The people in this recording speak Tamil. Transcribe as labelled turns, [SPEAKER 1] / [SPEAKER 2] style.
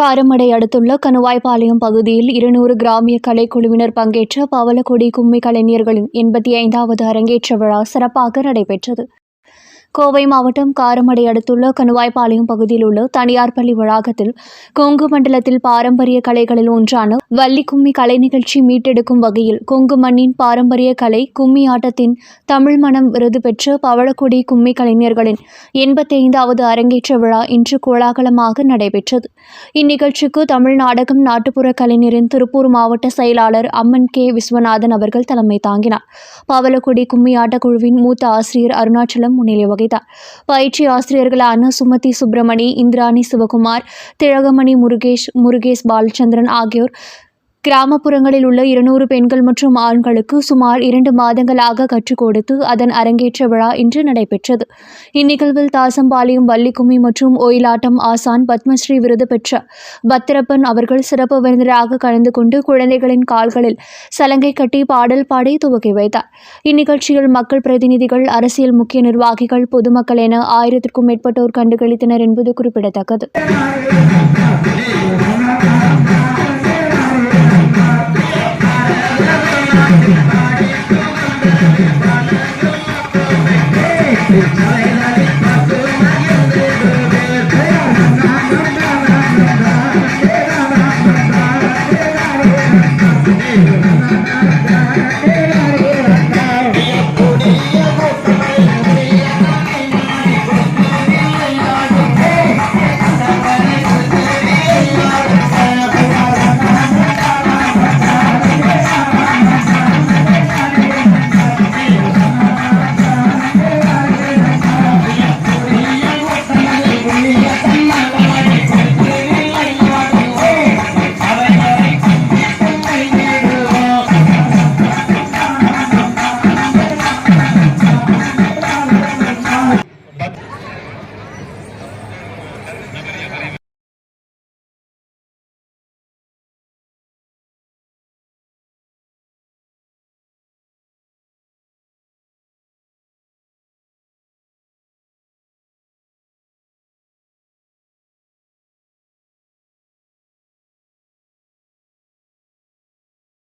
[SPEAKER 1] காரமடை அடுத்துள்ள கணுவாய்பாளையம் பகுதியில் இருநூறு கிராமிய கலைக்குழுவினர் பங்கேற்ற பவளக்கொடி கும்மி கலைஞர்களின் எண்பத்தி ஐந்தாவது அரங்கேற்ற விழா சிறப்பாக நடைபெற்றது. கோவை மாவட்டம் காரமடை அடுத்துள்ள கணுவாய்பாளையம் பகுதியில் உள்ள தனியார் பள்ளி வளாகத்தில் கொங்கு மண்டலத்தில் பாரம்பரிய கலைகளில் ஒன்றான வள்ளி கும்மி கலை நிகழ்ச்சி மீட்டெடுக்கும் வகையில் கொங்கு மண்ணின் பாரம்பரிய கலை கும்மி ஆட்டத்தின் தமிழ் மனம் விருது பெற்ற பவளக்கொடி கும்மி கலைஞர்களின் எண்பத்தி ஐந்தாவது அரங்கேற்ற விழா இன்று கோலாகலமாக நடைபெற்றது. இந்நிகழ்ச்சிக்கு தமிழ் நாடகம் நாட்டுப்புற கலைஞரின் திருப்பூர் மாவட்ட செயலாளர் அம்மன் கே. விஸ்வநாதன் அவர்கள் தலைமை தாங்கினார். பவளக்குடி கும்மி ஆட்டக்குழுவின் மூத்த ஆசிரியர் அருணாச்சலம் முன்னிலை செய்தார். பயிற்சி ஆசிரியர்களான சுமதி சுப்பிரமணி இந்திராணி சிவகுமார் திலகமணி முருகேஷ் முருகேஷ் பாலச்சந்திரன் ஆகியோர் கிராமப்புறங்களில் உள்ள இருநூறு பெண்கள் மற்றும் ஆண்களுக்கு சுமார் இரண்டு மாதங்களாக கற்றுக் கொடுத்து அதன் அரங்கேற்ற விழா இன்று நடைபெற்றது. இந்நிகழ்வில் தாசம்பாளையம் வள்ளிக்கும்மி மற்றும் ஒயிலாட்டம் ஆசான் பத்மஸ்ரீ விருது பெற்ற பத்திரப்பன் அவர்கள் சிறப்பு விருந்தினராக கலந்து கொண்டு குழந்தைகளின் கால்களில் சலங்கை கட்டி பாடல் பாடி துவக்கி வைத்தார். இந்நிகழ்ச்சியில் மக்கள் பிரதிநிதிகள் அரசியல் முக்கிய நிர்வாகிகள் பொதுமக்கள் என ஆயிரத்திற்கும் மேற்பட்டோர் கண்டுகளித்தனர் என்பது குறிப்பிடத்தக்கது.
[SPEAKER 2] Thank you.